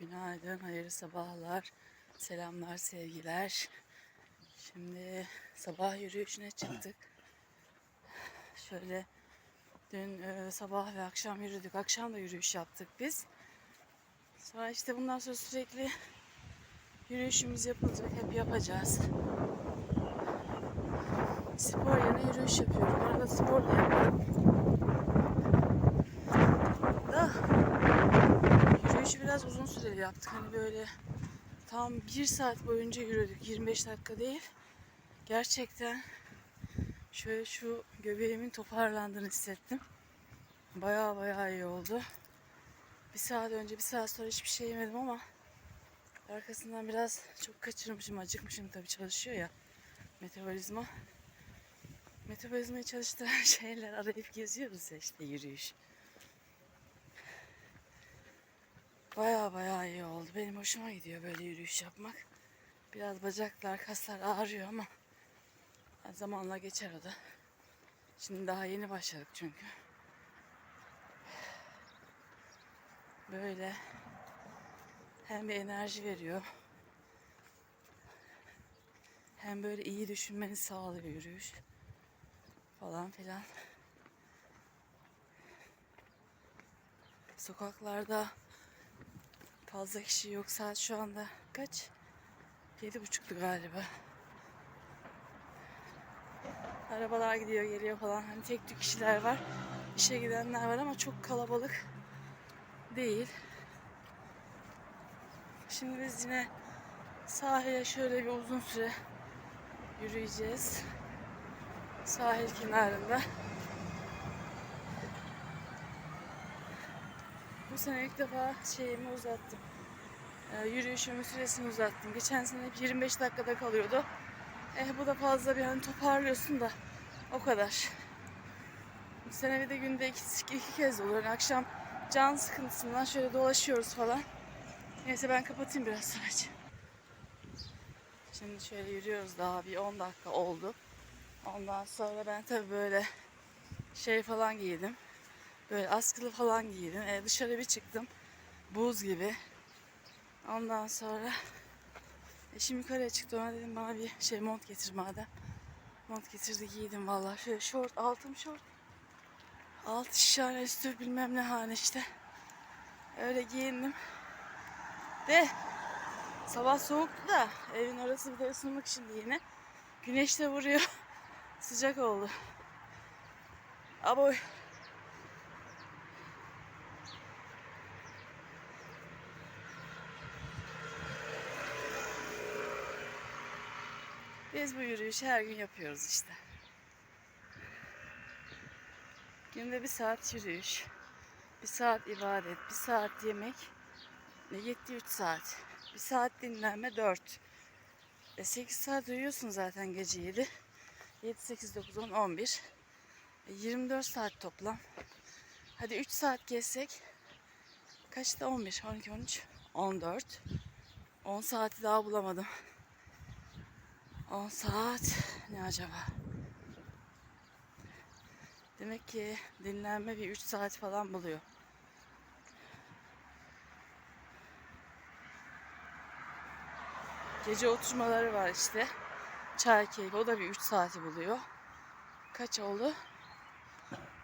Günaydın, hayırlı sabahlar, selamlar, sevgiler. Şimdi sabah yürüyüşüne çıktık. Şöyle dün e, sabah ve akşam yürüdük. Akşam da yürüyüş yaptık biz. Sonra işte bundan sonra sürekli yürüyüşümüz yapılacak. Hep yapacağız. Spor yerine yürüyüş yapıyorum. Arada spor yaparım. Da Yürüyüşü biraz uzun süreli yaptık. Hani böyle tam bir saat boyunca yürüdük. 25 dakika değil. Gerçekten şöyle şu göbeğimin toparlandığını hissettim. Baya baya iyi oldu. Bir saat önce bir saat sonra hiçbir şey yemedim ama arkasından biraz çok kaçırmışım, acıkmışım tabii çalışıyor ya metabolizma. Metabolizmayı çalıştıran şeyler arayıp geziyoruz ya işte yürüyüş. Baya baya iyi oldu. Benim hoşuma gidiyor böyle yürüyüş yapmak. Biraz bacaklar, kaslar ağrıyor ama zamanla geçer o da. Şimdi daha yeni başladık çünkü. Böyle hem bir enerji veriyor. Hem böyle iyi düşünmeni sağlıyor yürüyüş. Falan filan. Sokaklarda Fazla kişi yok. Saat şu anda kaç? Yedi buçuktu galiba. Arabalar gidiyor geliyor falan. Hani tek tük kişiler var. İşe gidenler var ama çok kalabalık değil. Şimdi biz yine sahile şöyle bir uzun süre yürüyeceğiz. Sahil kenarında. Bu sene ilk defa şeyimi uzattım. Ee, yürüyüşümün süresini uzattım. Geçen sene hep 25 dakikada kalıyordu. Eh bu da fazla bir hani toparlıyorsun da o kadar. Bu sene bir de günde iki, iki kez olur. Yani akşam can sıkıntısından şöyle dolaşıyoruz falan. Neyse ben kapatayım biraz sadece. Şimdi şöyle yürüyoruz daha bir 10 dakika oldu. Ondan sonra ben tabii böyle şey falan giydim. Böyle askılı falan giydim. E, dışarı bir çıktım. Buz gibi. Ondan sonra eşim yukarıya çıktı. Ona dedim bana bir şey mont getir madem. Mont getirdi giydim vallahi. Şöyle şort, altım şort. Alt şişhane üstü bilmem ne hane işte. Öyle giyindim. De sabah soğuktu da evin orası bir de ısınmak için yine. Güneş de vuruyor. Sıcak oldu. Aboy. Biz bu yürüyüşü her gün yapıyoruz işte. Günde bir saat yürüyüş, bir saat ibadet, bir saat yemek, ne gitti 3 saat. Bir saat dinlenme 4. E 8 saat uyuyorsun zaten gece 7. 7, 8, 9, 10, 11. E 24 saat toplam. Hadi 3 saat gezsek kaçta 11, 12, 13, 14. 10 saati daha bulamadım. 10 saat ne acaba? Demek ki dinlenme bir 3 saat falan buluyor. Gece oturmaları var işte. Çay keyfi o da bir 3 saati buluyor. Kaç oldu?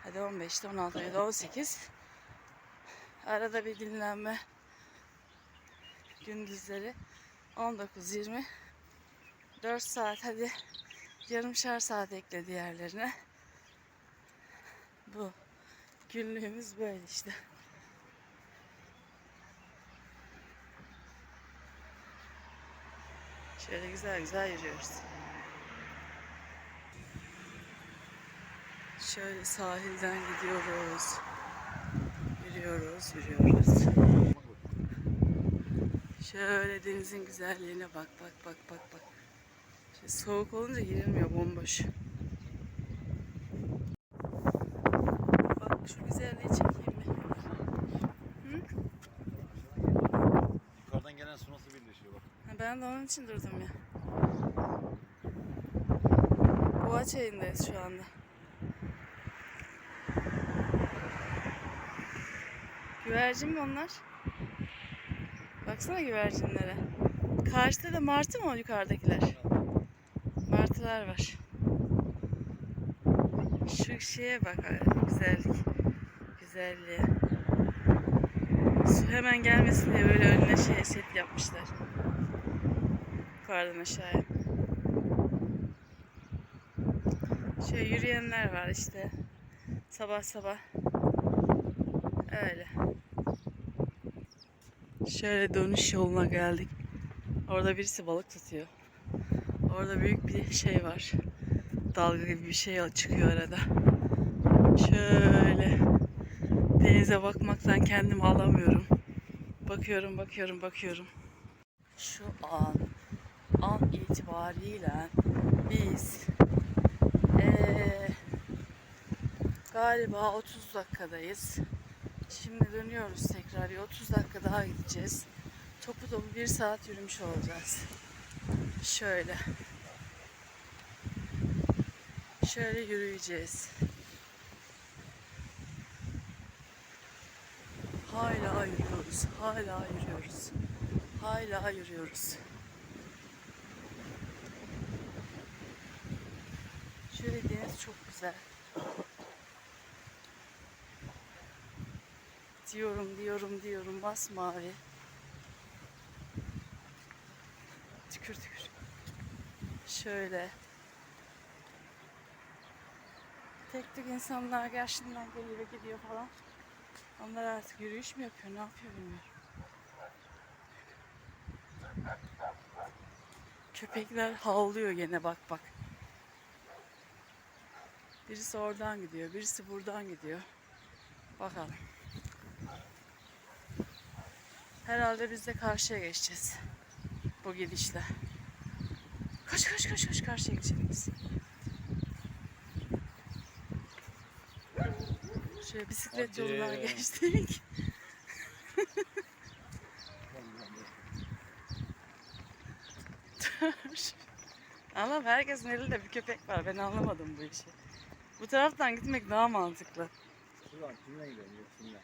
Hadi 15'te 16 ya da 18. Arada bir dinlenme gündüzleri 19 20 4 saat hadi yarımşar saat ekle diğerlerine. Bu günlüğümüz böyle işte. Şöyle güzel güzel yürüyoruz. Şöyle sahilden gidiyoruz. Yürüyoruz, yürüyoruz. Şöyle denizin güzelliğine bak bak bak bak bak. Soğuk olunca girilmiyor bomboş. Bak şu güzelliği çekeyim mi? Yukarıdan gelen su nasıl birleşiyor bak. Ha, ben de onun için durdum ya. Boğa çayındayız şu anda. Güvercin mi onlar? Bak Baksana güvercinlere. Karşıda da martı mı o yukarıdakiler? Martılar var. Şu şeye bak güzellik. Güzelliğe. Su hemen gelmesin diye böyle önüne şey set yapmışlar. Yukarıdan aşağıya. Şöyle yürüyenler var işte. Sabah sabah. Öyle. Şöyle dönüş yoluna geldik. Orada birisi balık tutuyor. Orada büyük bir şey var. Dalga gibi bir şey çıkıyor arada. Şöyle denize bakmaktan kendimi alamıyorum. Bakıyorum, bakıyorum, bakıyorum. Şu an an itibariyle biz eee, galiba 30 dakikadayız. Şimdi dönüyoruz tekrar. Bir 30 dakika daha gideceğiz. Topu topu bir saat yürümüş olacağız. Şöyle. Şöyle yürüyeceğiz. Hala yürüyoruz. Hala yürüyoruz. Hala yürüyoruz. Şöyle deniz çok güzel. Diyorum, diyorum, diyorum. Masmavi. Tükür tükür. Şöyle. Tek tek insanlar gerçekten geliyor gidiyor falan. Onlar artık yürüyüş mü yapıyor, ne yapıyor bilmiyorum. Köpekler havlıyor gene bak bak. Birisi oradan gidiyor, birisi buradan gidiyor. Bakalım. Herhalde biz de karşıya geçeceğiz. Bu gidişle. Koş koş koş koş karşıya geçelim Şöyle bisiklet Hadi. yoluna geçtik. Ama herkesin elinde bir köpek var. Ben anlamadım bu işi. Bu taraftan gitmek daha mantıklı. Şuradan kimden gidelim? Kimden?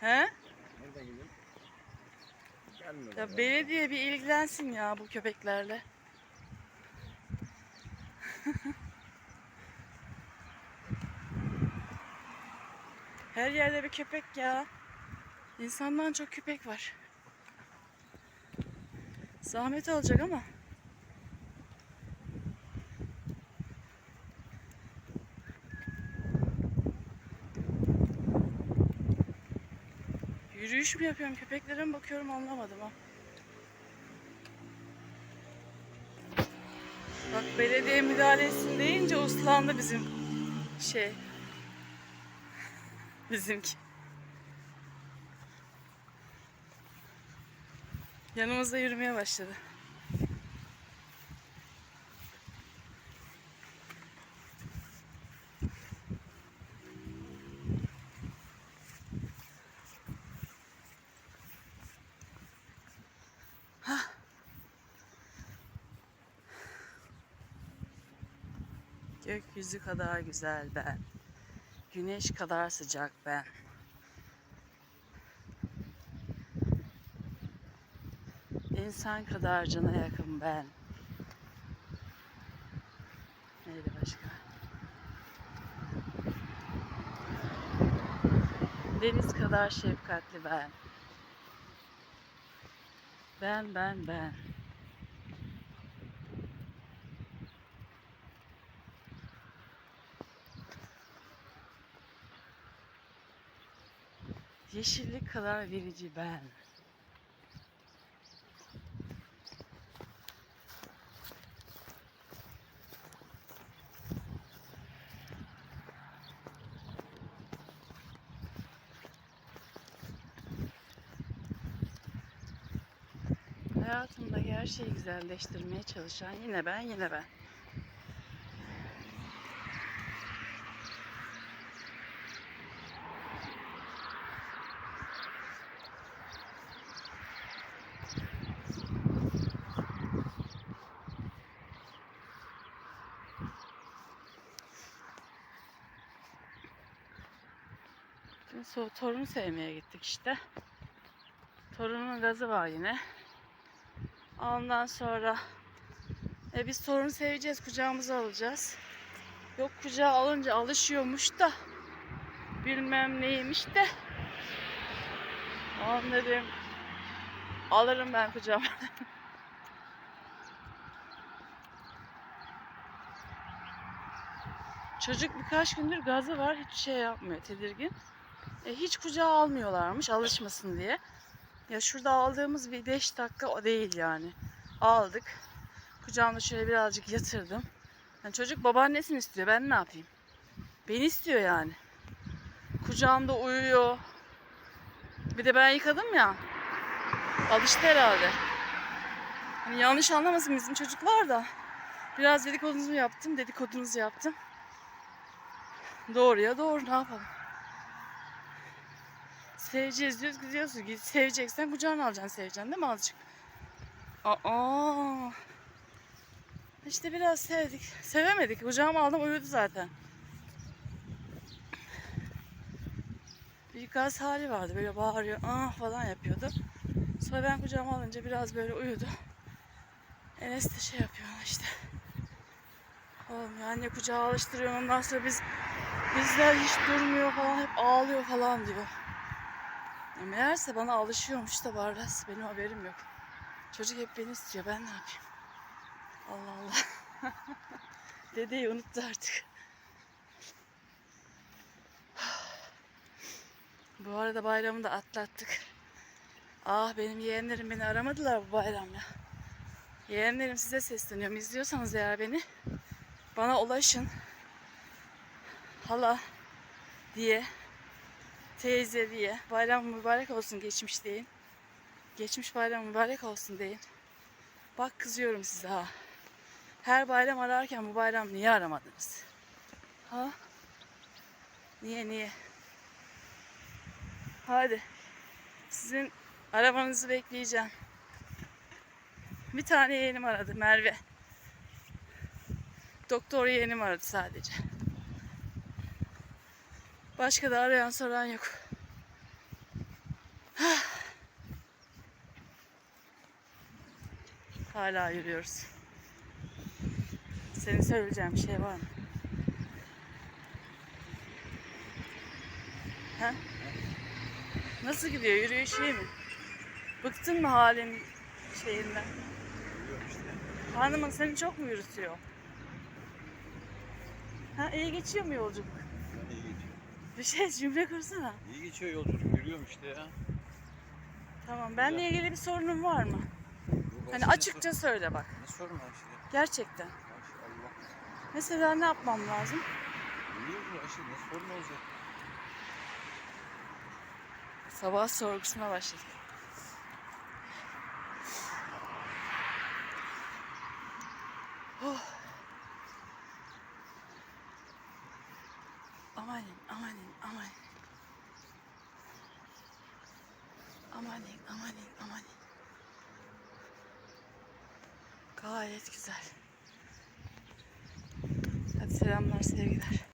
He? Nereden gidelim? Ya belediye bir ilgilensin ya bu köpeklerle. Her yerde bir köpek ya. İnsandan çok köpek var. Zahmet olacak ama. Yürüyüş mü yapıyorum? Köpeklere mi bakıyorum anlamadım ha. Bak belediye müdahale etsin deyince uslandı bizim şey. Bizimki. Yanımızda yürümeye başladı. Gökyüzü kadar güzel ben. Güneş kadar sıcak ben. İnsan kadar cana yakın ben. Neydi başka? Deniz kadar şefkatli ben. Ben ben ben. Yeşillik kadar verici ben. Hayatımdaki her şeyi güzelleştirmeye çalışan yine ben, yine ben. So torunu sevmeye gittik işte. Torunun gazı var yine. Ondan sonra e, biz torunu seveceğiz, kucağımıza alacağız. Yok kucağa alınca alışıyormuş da bilmem neymiş de. Oğlum dedim alırım ben kucağıma. Çocuk birkaç gündür gazı var hiç şey yapmıyor tedirgin. E, hiç kucağa almıyorlarmış alışmasın diye. Ya şurada aldığımız bir 5 dakika o değil yani. Aldık. Kucağımda şöyle birazcık yatırdım. Yani çocuk babaannesini istiyor. Ben ne yapayım? Beni istiyor yani. Kucağımda uyuyor. Bir de ben yıkadım ya. Alıştı herhalde. Hani yanlış anlamasın bizim çocuklar da. Biraz dedikodunuzu yaptım. Dedikodunuzu yaptım. Doğruya doğru ne yapalım. Seveceğiz diyoruz gidiyorsun. Git seveceksen kucağına alacaksın seveceksin değil mi azıcık? Aa. İşte biraz sevdik. Sevemedik. Kucağıma aldım uyudu zaten. Bir gaz hali vardı. Böyle bağırıyor. Ah falan yapıyordu. Sonra ben kucağıma alınca biraz böyle uyudu. Enes de şey yapıyor işte. Oğlum ya anne kucağa alıştırıyor. Ondan sonra biz bizler hiç durmuyor falan. Hep ağlıyor falan diyor. Meğerse bana alışıyormuş da Barlas. Benim haberim yok. Çocuk hep beni istiyor. Ben ne yapayım? Allah Allah. Dedeyi unuttu artık. Bu arada bayramı da atlattık. Ah benim yeğenlerim beni aramadılar bu bayram ya. Yeğenlerim size sesleniyorum. İzliyorsanız eğer beni bana ulaşın. Hala diye teyze diye bayram mübarek olsun geçmiş deyin. Geçmiş bayram mübarek olsun deyin. Bak kızıyorum size ha. Her bayram ararken bu bayram niye aramadınız? Ha? Niye niye? Hadi. Sizin arabanızı bekleyeceğim. Bir tane yeğenim aradı Merve. Doktor yeğenim aradı sadece. Başka da arayan soran yok. Hala yürüyoruz. Senin söyleyeceğin bir şey var mı? Ha? Nasıl gidiyor? Yürüyüş iyi mi? Bıktın mı halin şeyinden? Hanımın seni çok mu yürütüyor? Ha iyi geçiyor mu yolculuk? Bir şey cümle kursana. İyi geçiyor yolculuk. Yürüyorum işte ya. Tamam benle ilgili bir sorunun var mı? Yok, Hani Ayşe, açıkça söyle bak. Ne, sor- ne sorun Ayşe? Gerçekten. Ayşe Allah. Mesela ne yapmam lazım? Biliyorum Ayşe ne sorun olacak? Sabah sorgusuna başladık. Oh. Amanin, amanin, amanin. Amanin, amanin, amanin. Gayet güzel. Hadi selamlar, sevgiler.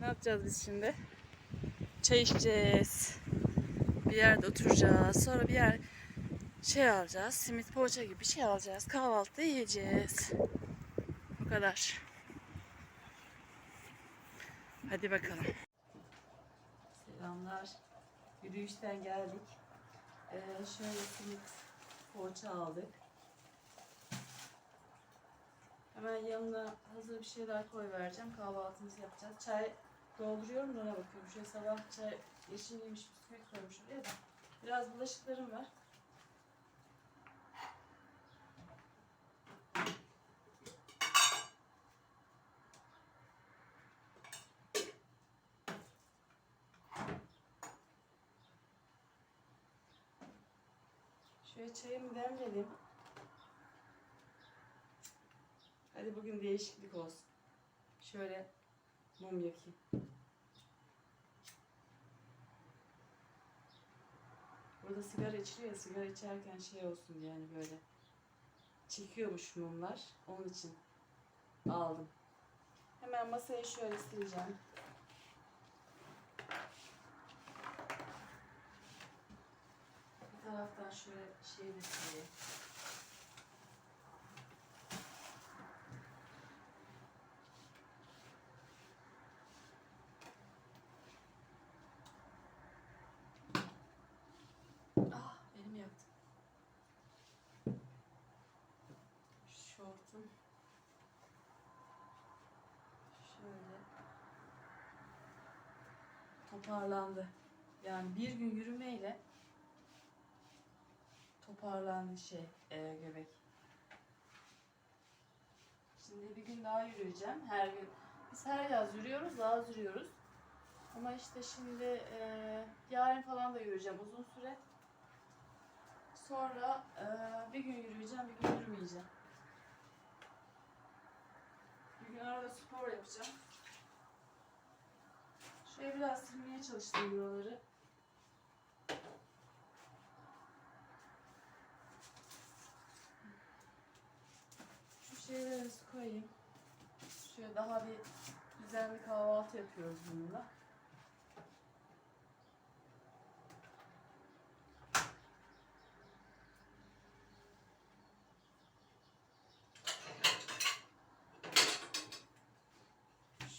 Ne yapacağız biz şimdi? Çay içeceğiz. Bir yerde oturacağız. Sonra bir yer şey alacağız. Simit poğaça gibi bir şey alacağız. Kahvaltıda yiyeceğiz. Bu kadar. Hadi bakalım. Selamlar. Yürüyüşten geldik. Ee, şöyle simit poğaça aldık. Hemen yanına hazır bir şeyler koy vereceğim. Kahvaltımızı yapacağız. Çay dolduruyorum da ona bakıyorum. Şöyle sabah çay yeşilliymiş bisküvit koymuş oraya da. Biraz bulaşıklarım var. Şöyle çayımı demledim. Hadi bugün değişiklik olsun. Şöyle mum yakayım. Burada sigara içiliyor ya, sigara içerken şey olsun yani böyle çekiyormuş mumlar. Onun için aldım. Hemen masayı şöyle sileceğim. Bir taraftan şöyle şey de sileyim. Ah elim yaktı. Şortum. Şöyle. Toparlandı. Yani bir gün yürümeyle toparlandı şey e, göbek. Şimdi bir gün daha yürüyeceğim her gün. Biz her yaz yürüyoruz, daha az yürüyoruz. Ama işte şimdi e, yarın falan da yürüyeceğim uzun süre. Sonra e, bir gün yürüyeceğim, bir gün yürümeyeceğim. Bir gün arada spor yapacağım. Şöyle biraz silmeye çalıştım buraları. Şu şeyleri koyayım. Şöyle daha bir düzenli kahvaltı yapıyoruz bununla.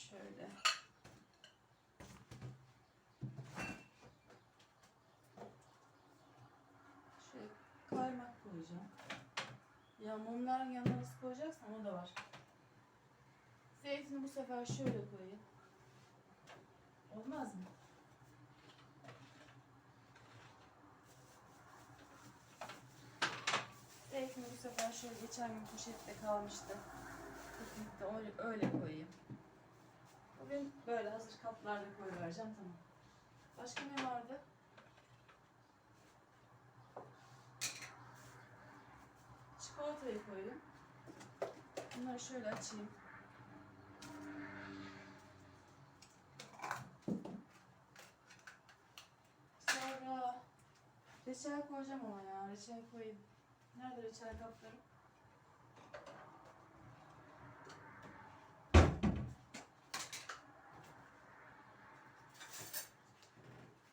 Şöyle. Şöyle kaymak koyacağım. Ya mumların yanına nasıl koyacaksam o da var. Zeytini bu sefer şöyle koyayım. Olmaz mı? Zeytini bu sefer şöyle geçen gün poşette kalmıştı. Piknikte öyle, öyle koyayım. Bugün böyle hazır kaplarda koyuvereceğim tamam. Başka ne vardı? Çikolatayı koyayım. Bunları şöyle açayım. Sonra reçel koyacağım ama ya. Reçel koyayım. Nerede reçel kaplarım?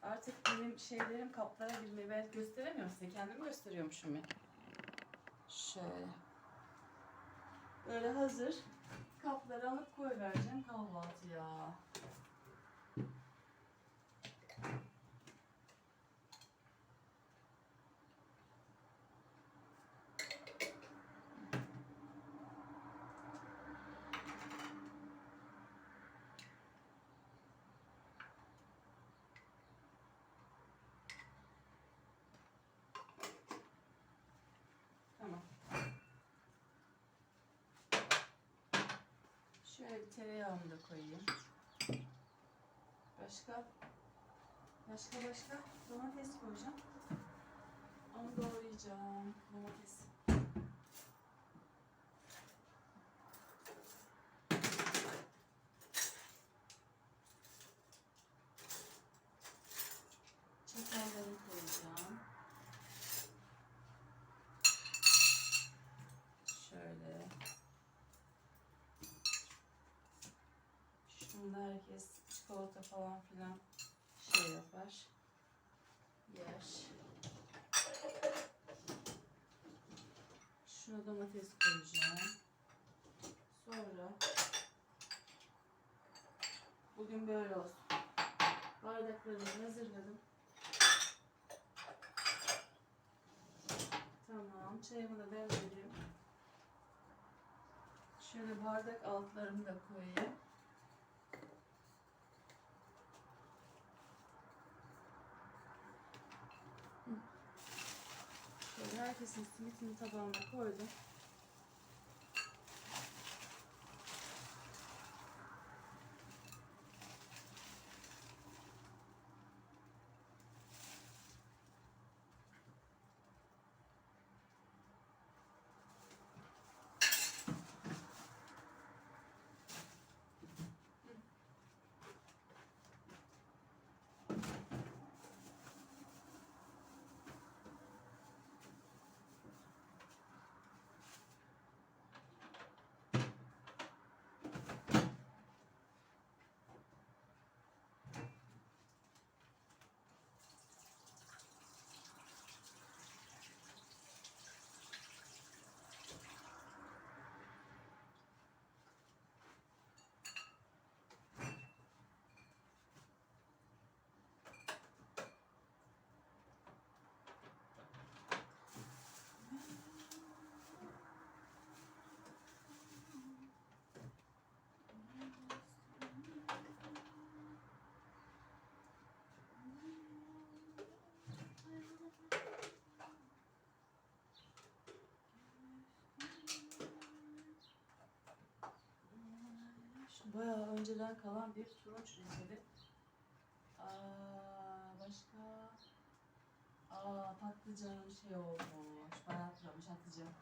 Artık benim şeylerim kaplara girmeyi ben gösteremiyorum size. Kendimi gösteriyormuşum ya. Şöyle. Böyle hazır. Kapları alıp koyvereceğim kahvaltıya. Tamam. Şöyle bir tereyağımı da koyayım. Başka? Başka başka? Domates koyacağım. Onu doğrayacağım. Domates. Çatalları koyacağım. Şöyle. Şunda herkes çikolata falan filan şey yapar. Yer. Şuna domates koyacağım. Sonra bugün böyle olsun. Bardaklarımı hazırladım. Tamam, çayımı da demledim. Şöyle bardak altlarımı da koyayım. Herkesin simitini tabağına koydum. Şu bayağı önceden kalan bir turunç reçeli. Aa, başka? Aa, patlıcanım şey olmuş, bayatlamış atacağım.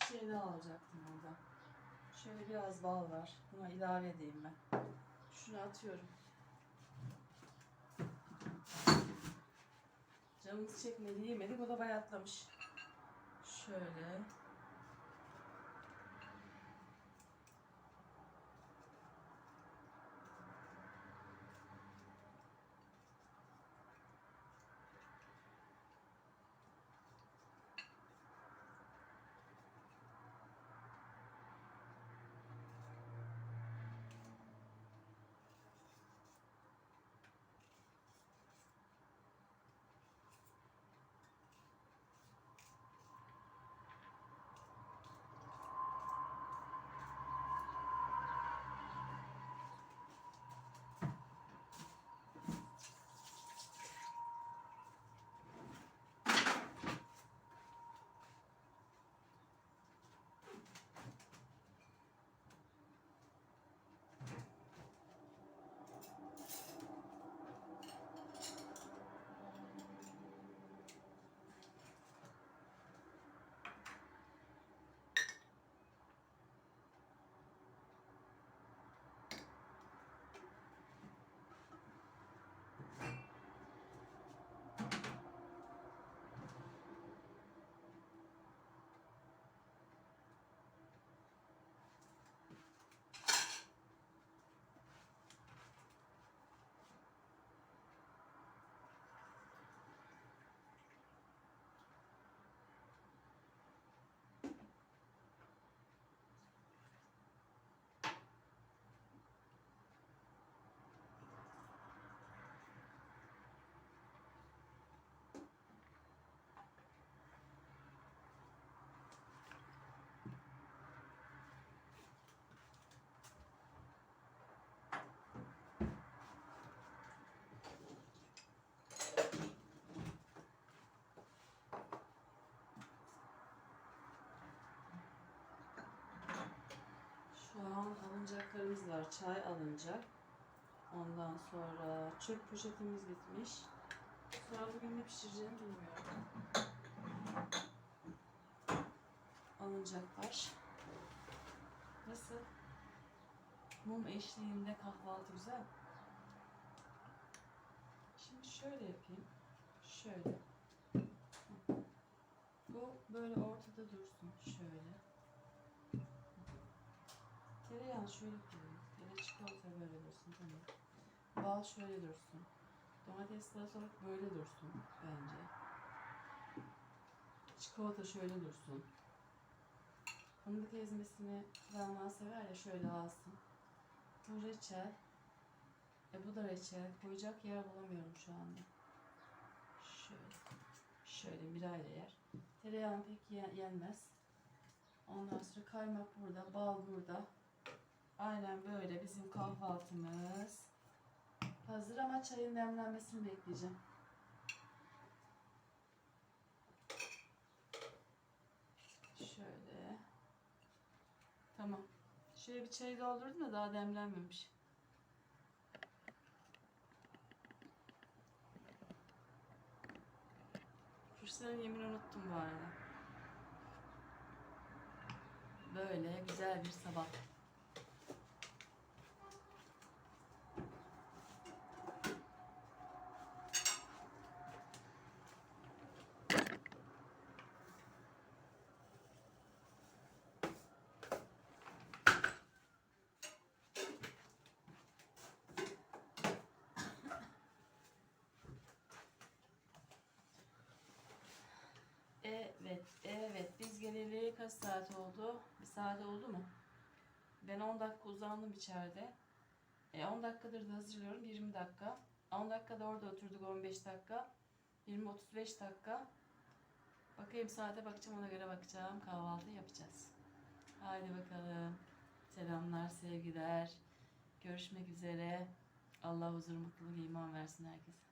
Bir şey daha alacaktım burada. Şöyle biraz bal var. Buna ilave edeyim ben. Şunu atıyorum. Canımız çekmedi, yemedik. O da bayatlamış. Şöyle. Alınacaklarımız var. Çay alınacak. Ondan sonra çöp poşetimiz bitmiş. Sonra bugün ne pişireceğimi bilmiyorum. Alınacaklar. Nasıl? Mum eşliğinde kahvaltı güzel. Şimdi şöyle yapayım. Şöyle. Bu böyle ortada dursun. Şöyle. Tereyağı şöyle koyayım. Ya çikolata böyle dursun. Tamam. Bal şöyle dursun. Domates salatalık böyle dursun bence. Çikolata şöyle dursun. Fındık ezmesini Rana sever ya şöyle alsın. Bu reçel. E bu da reçel. Koyacak yer bulamıyorum şu anda. Şöyle. Şöyle Mirayla yer. Tereyağını pek ye- yenmez. Ondan sonra kaymak burada, bal burada. Aynen böyle bizim kahvaltımız. Hazır ama çayın demlenmesini bekleyeceğim. Şöyle. Tamam. Şöyle bir çay doldurdum da daha demlenmemiş. Kuşların yemini unuttum bu arada. Böyle güzel bir sabah. Evet, evet. Biz geleli kaç saat oldu? Bir saat oldu mu? Ben 10 dakika uzandım içeride. E, 10 dakikadır da hazırlıyorum. 20 dakika. 10 dakikada orada oturduk 15 dakika. 20-35 dakika. Bakayım saate bakacağım ona göre bakacağım. Kahvaltı yapacağız. Haydi bakalım. Selamlar, sevgiler. Görüşmek üzere. Allah huzur, mutluluk, iman versin herkese.